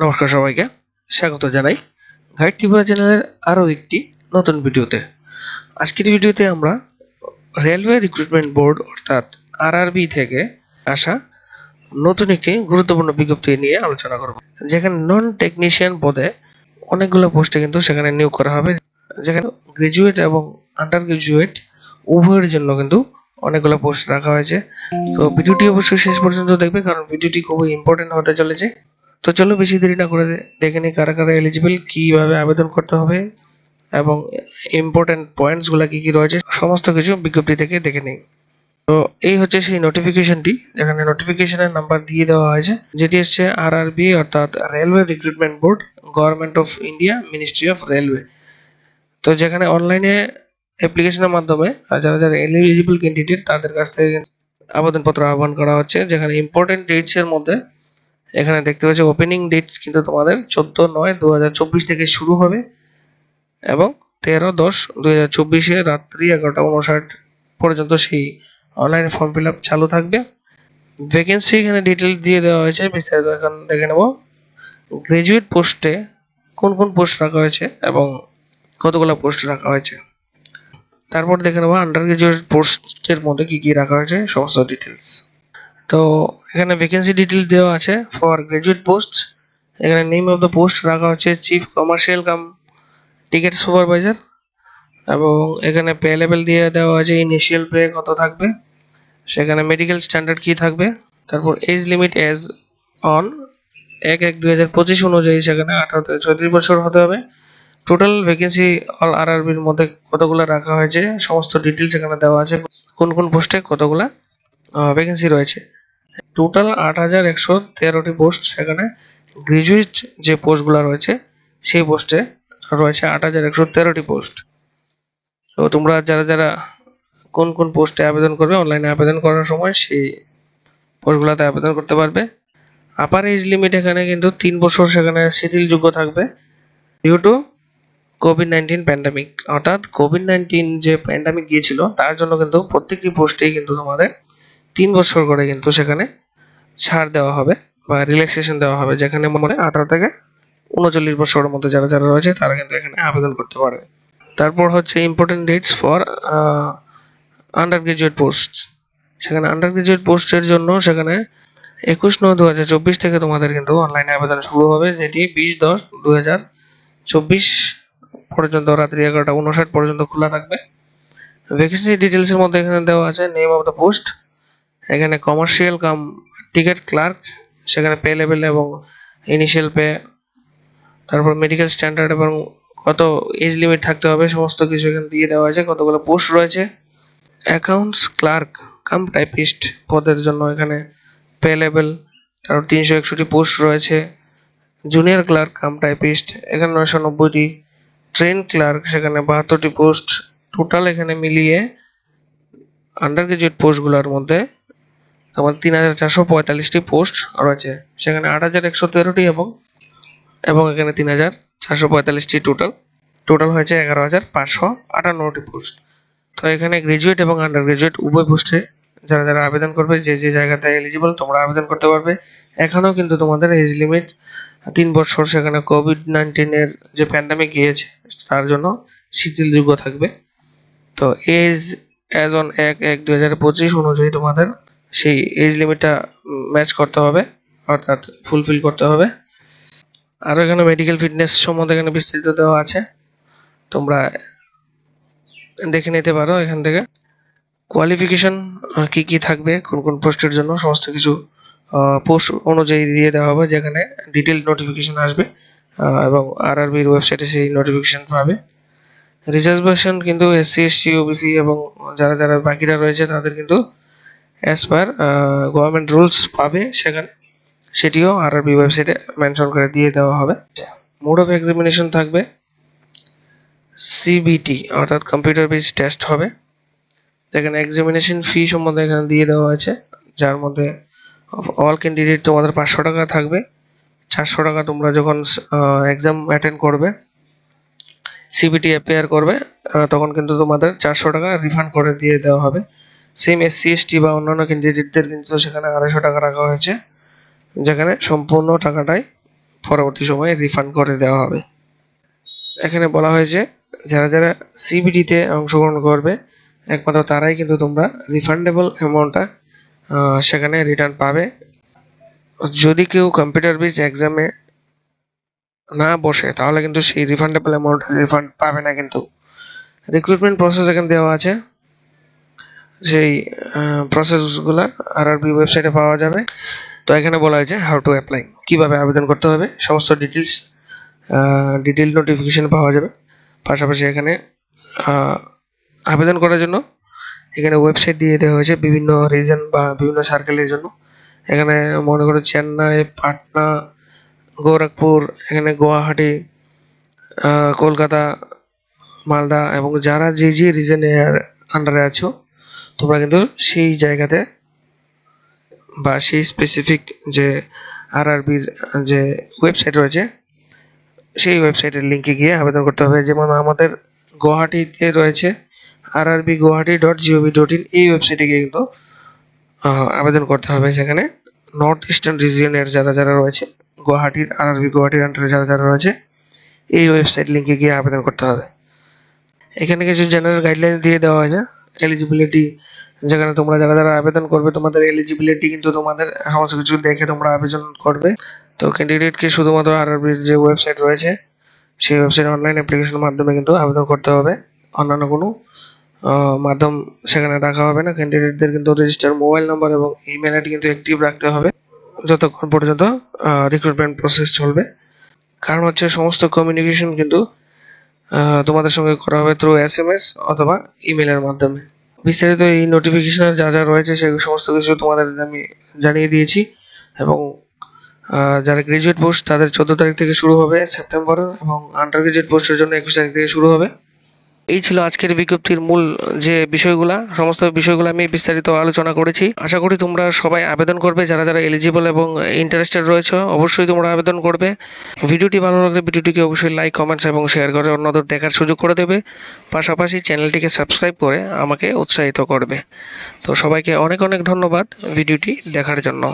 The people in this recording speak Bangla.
নমস্কার সবাইকে, স্বাগত জানাই গাইড ত্রিপুরা চ্যানেলের আরও একটি নতুন ভিডিওতে। আজকের ভিডিওতে আমরা রেলওয়ে রিক্রুটমেন্ট বোর্ড, অর্থাৎ আরআরবি থেকে আসা নতুন একটি গুরুত্বপূর্ণ বিজ্ঞপ্তি নিয়ে আলোচনা করব। যেখানে নন টেকনিশিয়ান পদে অনেকগুলো পোস্টে কিন্তু সেখানে নিয়োগ করা হবে। যেখানে গ্রাজুয়েট এবং আন্ডার গ্রাজুয়েট উভয়ের জন্য কিন্তু অনেকগুলো পোস্ট রাখা হয়েছে। তো ভিডিওটি অবশ্যই শেষ পর্যন্ত দেখবে কারণ ভিডিওটি খুবই ইম্পর্টেন্ট হতে চলেছে। তো চলো বেশি দেরি না করে দেখে নিই কারা কারা এলিজিবল কীভাবে আবেদন করতে হবে এবং ইম্পর্টেন্ট পয়েন্টসগুলো কী কী রয়েছে, সমস্ত কিছু বিজ্ঞপ্তি থেকে দেখে নিই। তো এই হচ্ছে সেই নোটিফিকেশনটি যেখানে নোটিফিকেশনের নাম্বার দিয়ে দেওয়া হয়েছে, যেটি হচ্ছে আরআরবি অর্থাৎ railway recruitment board government of India ministry of railway তো যেখানে অনলাইনে অ্যাপ্লিকেশনের মাধ্যমে আর যারা যারা এলিজিবল ক্যান্ডিডেট তাদের কাছ থেকে আবেদনপত্র আহ্বান করা হচ্ছে, যেখানে ইম্পর্টেন্ট ডেটসের মধ্যে এখানে দেখতে পাচ্ছি ওপেনিং ডেট কিন্তু তোমাদের চোদ্দ নয় দু থেকে শুরু হবে এবং তেরো দশ দু হাজার চব্বিশে রাত্রি এগারোটা উনষাট পর্যন্ত সেই অনলাইন ফর্ম ফিল আপ চালু থাকবে। ভ্যাকেন্সি এখানে ডিটেল দিয়ে দেওয়া হয়েছে, বিস্তারিত এখন দেখে নেব। গ্রাজুয়েট পোস্টে কোন কোন পোস্ট রাখা হয়েছে এবং কতগুলো পোস্ট রাখা হয়েছে? তারপর দেখে নেব আন্ডার গ্রাজুয়েট পোস্টের মধ্যে কী কী রাখা হয়েছে, সমস্ত ডিটেলস তো এখানে ভ্যাকেন্সি ডিটেলস দেওয়া আছে ফর গ্রাজুয়েট পোস্ট এখানে নেম অফ দ্য পোস্ট রাখা হচ্ছে chief commercial cum ticket supervisor এবং এখানে পে লেভেল দিয়ে দেওয়া আছে ইনিশিয়াল পে কত থাকবে, সেখানে মেডিকেল স্ট্যান্ডার্ড কী থাকবে, তারপর এজ লিমিট এজ অন এক এক দুই হাজার পঁচিশ অনুযায়ী সেখানে আঠারো থেকে চৌত্রিশ বছর হতে হবে। টোটাল ভ্যাকেন্সি অল আরআরবির মধ্যে কতগুলো রাখা হয়েছে, সমস্ত ডিটেলস এখানে দেওয়া আছে। কোন কোন পোস্টে কতগুলা ভ্যাকেন্সি রয়েছে। টোটাল আট হাজার একশো তেরোটি পোস্ট সেখানে গ্রাজুয়েট যে পোস্টগুলো রয়েছে, সেই পোস্টে রয়েছে আট হাজার একশো তেরোটি পোস্ট তো তোমরা যারা যারা কোন কোন পোস্টে আবেদন করবে অনলাইনে আবেদন করার সময় সেই পোস্টগুলোতে আবেদন করতে পারবে। আপার এজ লিমিট এখানে কিন্তু তিন বছর সেখানে শিথিলযোগ্য থাকবে due to covid nineteen pandemic অর্থাৎ কোভিড নাইন্টিন যে প্যান্ডামিক গিয়েছিল, তার জন্য কিন্তু প্রত্যেকটি পোস্টেই কিন্তু তোমাদের তিন বছর করে কিন্তু সেখানে ছাড় দেওয়া হবে বা রিল্যাক্সেশন দেওয়া হবে, যেখানে মনে আঠারো থেকে উনচল্লিশ বছরের মধ্যে যারা যারা রয়েছে, তারা কিন্তু এখানে আবেদন করতে পারবে। তারপর হচ্ছে important dates for undergraduate post সেখানে আন্ডার গ্রাজুয়েট পোস্টের জন্য সেখানে একুশ নয় দু হাজার চব্বিশ থেকে তোমাদের কিন্তু অনলাইনে আবেদন শুরু হবে, যেটি বিশ দশ দু হাজার চব্বিশ পর্যন্ত, রাত্রি এগারোটা উনষাট পর্যন্ত খোলা থাকবে। ভ্যাকেন্সি ডিটেলসের মধ্যে এখানে দেওয়া আছে নেম অফ দ্য পোস্ট এখানে কমার্শিয়াল কাম টিকিট ক্লার্ক সেখানে পে লেভেল এবং ইনিশিয়াল পে তারপর মেডিকেল স্ট্যান্ডার্ড এবং কত এজ লিমিট থাকতে হবে, সমস্ত কিছু এখানে দিয়ে দেওয়া আছে কতগুলো পোস্ট রয়েছে। অ্যাকাউন্টস ক্লার্ক কাম টাইপিস্ট পদের জন্য এখানে পে লেভেল তারপর তিনশো একষট্টি পোস্ট রয়েছে। জুনিয়র ক্লার্ক কাম টাইপিস্ট এখানে নয়শো নব্বইটি। ট্রেন ক্লার্ক সেখানে বাহাত্তরটি পোস্ট টোটাল এখানে মিলিয়ে আন্ডার গ্রাজুয়েট পোস্টগুলোর মধ্যে তোমার তিন হাজার চারশো পঁয়তাল্লিশটি পোস্ট রয়েছে। সেখানে আট হাজার একশো তেরোটি এবং এবং এখানে তিন হাজার চারশো পঁয়তাল্লিশটি টোটাল টোটাল হয়েছে এগারো হাজার পাঁচশো আটান্নটি পোস্ট তো এখানে গ্রাজুয়েট এবং আন্ডার গ্রাজুয়েট উভয় পোস্টে যারা যারা আবেদন করবে, যে যে জায়গাতে এলিজিবল তোমরা আবেদন করতে পারবে। এখানেও কিন্তু তোমাদের এজ লিমিট তিন বছর, সেখানে কোভিড নাইন্টিনের যে প্যান্ডামিক গিয়েছে, তার জন্য শিথিলযোগ্য থাকবে। তো এজ অ্যাজ অন এক এক দু হাজার পঁচিশ অনুযায়ী তোমাদের সেই এজ লিমিটটা ম্যাচ করতে হবে অর্থাৎ ফুলফিল করতে হবে। আরও এখানে মেডিকেল ফিটনেস সম্বন্ধে এখানে বিস্তারিত দেওয়া আছে। তোমরা দেখে নিতে পারো এখান থেকে। কোয়ালিফিকেশন কি কি থাকবে কোন কোন পোস্টের জন্য সমস্ত কিছু পোস্ট অনুযায়ী দিয়ে দেওয়া হবে যেখানে ডিটেল নোটিফিকেশন আসবে আহ, আর আরআরবির ওয়েবসাইটে সেই নোটিফিকেশন পাবে। রিজার্ভেশন কিন্তু এসসি এসসি ওবিসি এবং যারা যারা বাকিরা রয়েছে তাদের কিন্তু অ্যাজ পার গভর্নমেন্ট রুলস পাবে সেখানে, সেটিও আরআরবি ওয়েবসাইটে মেনশন করে দিয়ে দেওয়া হবে। মোড অফ এক্সামিনেশন থাকবে সিবিটি অর্থাৎ কম্পিউটার বেস টেস্ট হবে। যেখানে এক্সামিনেশন ফি সম্বন্ধে এখানে দিয়ে দেওয়া আছে, যার মধ্যে অল ক্যান্ডিডেট তোমাদের পাঁচশো টাকা থাকবে। চারশো টাকা তোমরা যখন এক্সাম অ্যাটেন্ড করবে সিবিটি অ্যাপেয়ার করবে তখন কিন্তু তোমাদের চারশো টাকা রিফান্ড করে দিয়ে দেওয়া হবে। সেম এসসি এসটি বা অন্যান্য ক্যান্ডিডেটদের কিন্তু সেখানে আড়াইশো টাকা রাখা হয়েছে, যেখানে সম্পূর্ণ টাকাটাই পরবর্তী সময়ে রিফান্ড করে দেওয়া হবে। এখানে বলা হয়েছে, যারা যারা সিবিডিতে অংশগ্রহণ করবে, একমাত্র তারাই কিন্তু তোমরা রিফান্ডেবল অ্যামাউন্টটা সেখানে রিটার্ন পাবে। যদি কেউ কম্পিউটার বেস এক্সামে না বসে, তাহলে কিন্তু সেই রিফান্ডেবল অ্যামাউন্ট রিফান্ড পাবে না কিন্তু। রিক্রুটমেন্ট প্রসেস এখানে দেওয়া আছে। সেই প্রসেসগুলো আর আরবি ওয়েবসাইটে পাওয়া যাবে। তো এখানে বলা হয়েছে হাউ টু অ্যাপ্লাই কীভাবে আবেদন করতে হবে, সমস্ত ডিটেলস ডিটেল নোটিফিকেশন পাওয়া যাবে। পাশাপাশি এখানে আবেদন করার জন্য এখানে ওয়েবসাইট দিয়ে দেওয়া হয়েছে বিভিন্ন রিজন বা বিভিন্ন সার্কেলের জন্য। এখানে মনে করো চেন্নাই, পাটনা, গোরখপুর, এখানে গুয়াহাটি কলকাতা, মালদা এবং যারা যে যে রিজনের আন্ডারে আছো তোমরা কিন্তু সেই জায়গাতে বা সেই স্পেসিফিক যে আরআরবির যে ওয়েবসাইট রয়েছে, সেই ওয়েবসাইটের লিঙ্কে গিয়ে আবেদন করতে হবে। যেমন আমাদের গুয়াহাটিতে রয়েছে RRB Guwahati dot GOV dot in এই ওয়েবসাইটে গিয়ে কিন্তু আবেদন করতে হবে। সেখানে নর্থ ইস্টার্ন রিজিয়নের যারা যারা রয়েছে, গুয়াহাটির আরআরবি গুয়াহাটির আন্ডারে যারা যারা রয়েছে, এই ওয়েবসাইট লিঙ্কে গিয়ে আবেদন করতে হবে। এখানে কিছু জেনারেল গাইডলাইন দিয়ে দেওয়া হয়েছে। এলিজিবিলিটি যেখানে তোমরা যারা যারা আবেদন করবে, তোমাদের এলিজিবিলিটি কিন্তু তোমাদের সমস্ত কিছু দেখে তোমরা আবেদন করবে। তো ক্যান্ডিডেটকে শুধুমাত্র আরআরবির যে ওয়েবসাইট রয়েছে, সেই ওয়েবসাইট অনলাইন অ্যাপ্লিকেশনের মাধ্যমে কিন্তু আবেদন করতে হবে। অন্যান্য কোনো মাধ্যম সেখানে রাখা হবে না। ক্যান্ডিডেটদের কিন্তু রেজিস্টার মোবাইল নাম্বার এবং ইমেল আইডি কিন্তু অ্যাক্টিভ রাখতে হবে। যতক্ষণ পর্যন্ত রিক্রুটমেন্ট প্রসেস চলবে। কারণ হচ্ছে সমস্ত কমিউনিকেশন কিন্তু তোমাদের সঙ্গে করা হবে থ্রু এস এম এস অথবা ইমেলের মাধ্যমে। বিস্তারিত এই নোটিফিকেশনের যা যা রয়েছে সে সমস্ত কিছু তোমাদের আমি জানিয়ে দিয়েছি এবং যারা গ্রাজুয়েট পোস্ট তাদের চোদ্দ তারিখ থেকে শুরু হবে সেপ্টেম্বর এবং আন্ডার গ্রাজুয়েট পোস্টের জন্য একুশ তারিখ থেকে শুরু হবে। এই ছিল আজকের বিজ্ঞপ্তির মূল যে বিষয়গুলা, সমস্ত বিষয়গুলো আমি বিস্তারিত আলোচনা করেছি। আশা করি তোমরা সবাই আবেদন করবে, যারা যারা এলিজিবল এবং ইন্টারেস্টেড রয়েছে, অবশ্যই তোমরা আবেদন করবে। ভিডিওটি ভালো লাগলে ভিডিওটিকে অবশ্যই লাইক কমেন্টস এবং শেয়ার করে অন্যদের দেখার সুযোগ করে দেবে। পাশাপাশি চ্যানেলটিকে সাবস্ক্রাইব করে আমাকে উৎসাহিত করবে। তো সবাইকে অনেক অনেক ধন্যবাদ ভিডিওটি দেখার জন্য।